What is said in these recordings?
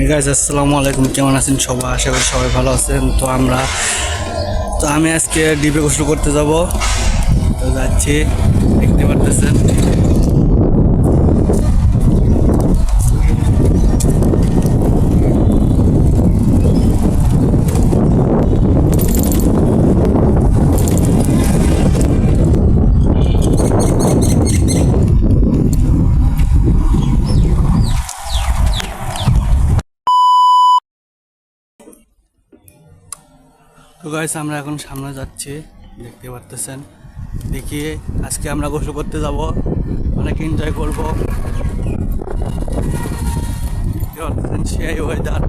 Guys আসসালামু আলাইকুম কেমন আছেন সবাই? আশা করি সবাই ভালো আছেন। তো আমরা তো আমি আজকে ডিপে গোসল করতে যাব। তো যাচ্ছি। দেখতে পারতেছেন। তো গাইস আমরা এখন সামনে যাচ্ছি, দেখতে পারতেছেন। দেখি আজকে আমরা গোসল করতে যাব। অনেক এনজয় করব। সেই ওয়েদার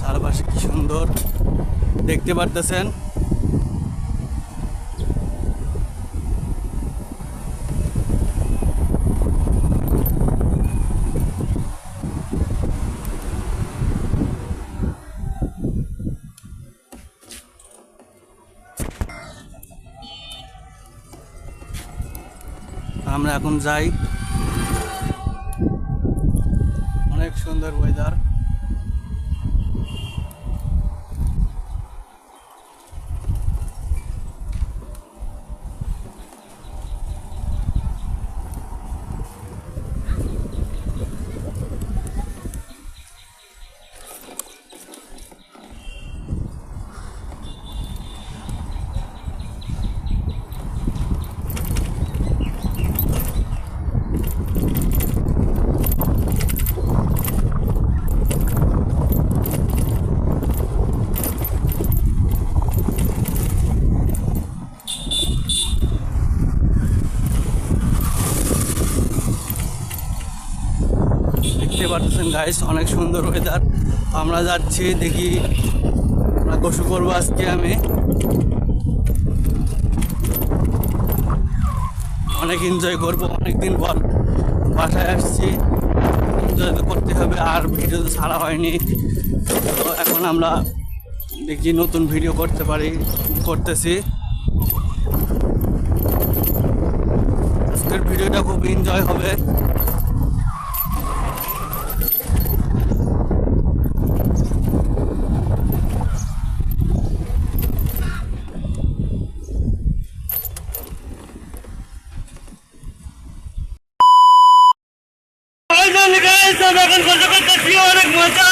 চারপাশে কি সুন্দর। দেখতে পারতেছেন? আমরা এখন যাই। অনেক সুন্দর ওয়েদার দেখতে পাচ্ছেন গাইস অনেক সুন্দর ওয়েদার আমরা যাচ্ছি, দেখি আমরা গোসল করব আজকে আমি। অনেক এনজয় করব অনেক দিন পর বাসায় আসছি। এনজয় তো করতে হবে, আর ভিডিও তো ছাড়া হয়নি। তো এখন আমরা দেখি নতুন ভিডিও করতে পারি, করতেছি। আজকের ভিডিওটা খুব এনজয় হবে। গাইস আমি এখন গোসল করতেছি অনেক মজা